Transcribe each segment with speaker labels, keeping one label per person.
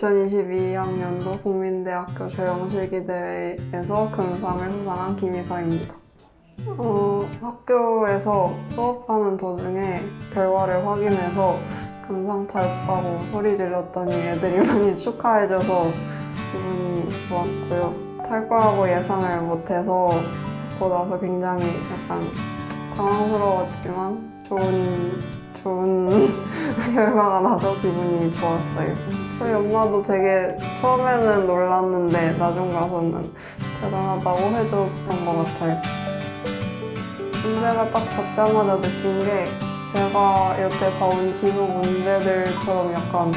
Speaker 1: 2022학년도 국민대학교 조영실기 대회에서 금상을 수상한 김희서입니다. 어, 학교에서 수업하는 도중에 결과를 확인해서 금상 타였다고 소리 질렀더니 애들이 많이 축하해줘서 기분이 좋았고요. 탈 거라고 예상을 못해서 받고 나서 굉장히 약간 당황스러웠지만 좋은 좋은 결과가 나서 기분이 좋았어요. 저희 엄마도 되게 처음에는 놀랐는데 나중 가서는 대단하다고 해줬던 것 같아요. 문제가 딱 받자마자 느낀 게 제가 여태 봐온 기소 문제들처럼 약간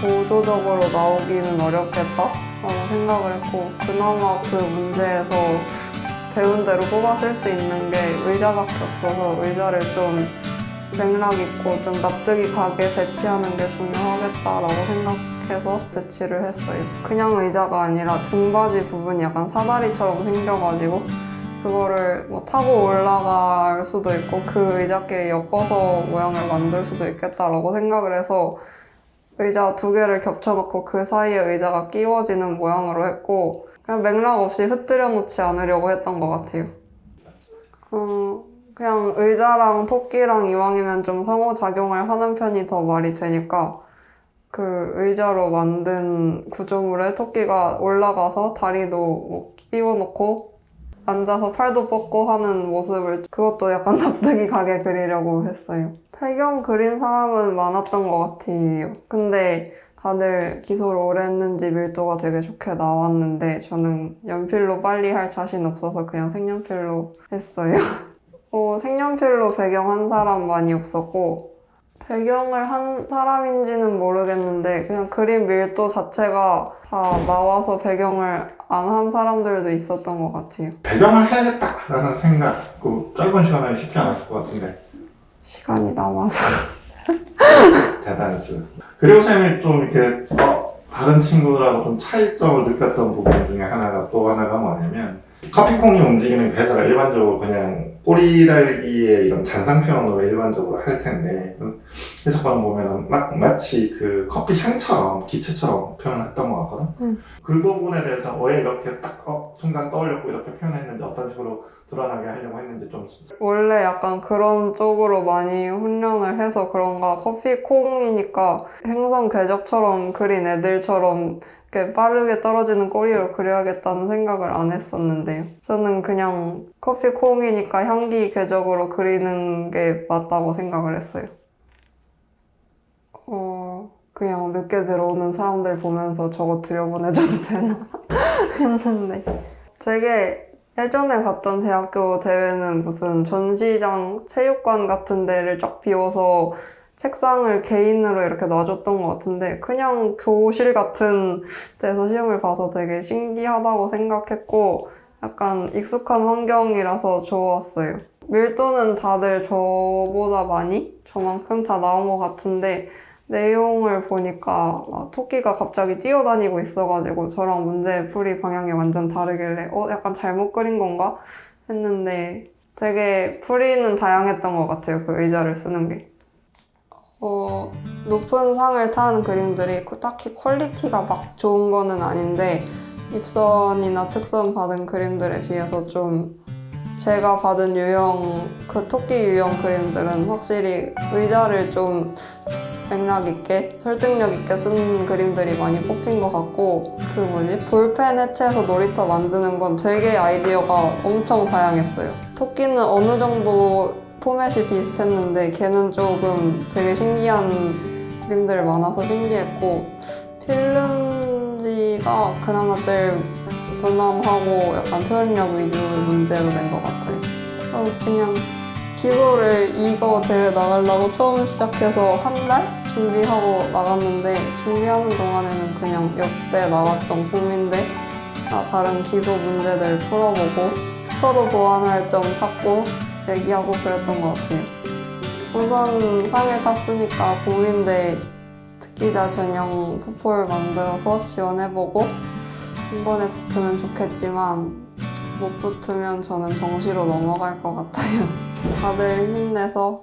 Speaker 1: 구조적으로 나오기는 어렵겠다라고 생각을 했고 그나마 그 문제에서 배운 대로 쓸수 있는 게 의자밖에 없어서 의자를 좀 맥락 있고 좀 납득이 가게 배치하는 게 중요하겠다라고 생각해서 배치를 했어요. 그냥 의자가 아니라 등받이 부분이 약간 사다리처럼 생겨가지고 그거를 뭐 타고 올라갈 수도 있고 그 의자끼리 엮어서 모양을 만들 수도 있겠다라고 생각을 해서 의자 두 개를 겹쳐놓고 그 사이에 의자가 끼워지는 모양으로 했고 그냥 맥락 없이 흩뜨려 놓지 않으려고 했던 것 같아요. 어, 그냥 의자랑 토끼랑 이왕이면 좀 상호작용을 하는 편이 더 말이 되니까 그 의자로 만든 구조물에 토끼가 올라가서 다리도 뭐 끼워놓고 앉아서 팔도 뻗고 하는 모습을 그것도 약간 납득이 가게 그리려고 했어요. 배경 그린 사람은 많았던 것 같아요. 근데 다들 기소를 오래 했는지 밀도가 되게 좋게 나왔는데 저는 연필로 빨리 할 자신 없어서 그냥 색연필로 했어요. 어, 색연필로 배경 한 사람 많이 없었고 배경을 한 사람인지는 모르겠는데 그냥 그림 밀도 자체가 다 나와서 배경을 안 한 사람들도 있었던 것 같아요.
Speaker 2: 배경을 해야겠다라는 생각, 그 짧은 시간에 쉽지 않았을 것 같은데
Speaker 1: 시간이 남아서.
Speaker 2: 대단스. 그리고 쌤이 좀 이렇게 어, 다른 친구들하고 좀 차이점을 느꼈던 부분 중에 하나가 또 하나가 뭐냐면 커피콩이 움직이는 궤자가 일반적으로 그냥 꼬리 달기의 이런 잔상 표현으로 일반적으로 할 텐데 음, 해석관 보면은 막 마치 그 커피 향처럼 기체처럼 표현했던 것 같거든.
Speaker 1: 음.
Speaker 2: 그 부분에 대해서 왜 이렇게 딱 어, 순간 떠올렸고 이렇게 표현했는지 어떤 식으로 드러나게 하려고 했는지 좀
Speaker 1: 원래 약간 그런 쪽으로 많이 훈련을 해서 그런가 커피 콩이니까 행성 궤적처럼 그린 애들처럼 이렇게 빠르게 떨어지는 꼬리로 그려야겠다는 생각을 안 했었는데요. 저는 그냥 커피 콩이니까 향기 궤적으로 그리는 게 맞다고 생각을 했어요. 어, 그냥 늦게 들어오는 사람들 보면서 저거 들여보내줘도 되나 했는데 되게 예전에 갔던 대학교 대회는 무슨 전시장 체육관 같은 데를 쫙 비워서 책상을 개인으로 이렇게 놔줬던 것 같은데 그냥 교실 같은 데서 시험을 봐서 되게 신기하다고 생각했고 약간 익숙한 환경이라서 좋았어요. 밀도는 다들 저보다 많이 저만큼 다 나온 것 같은데 내용을 보니까 막 토끼가 갑자기 뛰어다니고 있어가지고 저랑 문제 풀이 방향이 완전 다르길래 어 약간 잘못 그린 건가 했는데 되게 풀이는 다양했던 것 같아요 그 의자를 쓰는 게. 어 높은 상을 타는 그림들이 그 딱히 퀄리티가 막 좋은 거는 아닌데 입선이나 특선 받은 그림들에 비해서 좀 제가 받은 유형 그 토끼 유형 그림들은 확실히 의자를 좀 맥락 있게 설득력 있게 쓴 그림들이 많이 뽑힌 것 같고 그 뭐지 볼펜 해체해서 놀이터 만드는 건 되게 아이디어가 엄청 다양했어요. 토끼는 어느 정도 포맷이 비슷했는데 걔는 조금 되게 신기한 그림들 많아서 신기했고 필름지가 그나마 제일 무난하고 약간 표현력 위주의 문제로 된 것 같아요. 어, 그냥 기소를 이거 대회 나가려고 처음 시작해서 한 달 준비하고 나갔는데 준비하는 동안에는 그냥 역대 나왔던 나 다른 기소 문제들 풀어보고 서로 보완할 점 찾고 얘기하고 그랬던 것 같아요. 우선 상을 탔으니까 국민대 특기자 전형 포폴 만들어서 지원해보고 한 번에 붙으면 좋겠지만 못 붙으면 저는 정시로 넘어갈 것 같아요. 다들 힘내서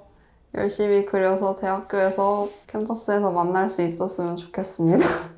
Speaker 1: 열심히 그려서 대학교에서 캠퍼스에서 만날 수 있었으면 좋겠습니다.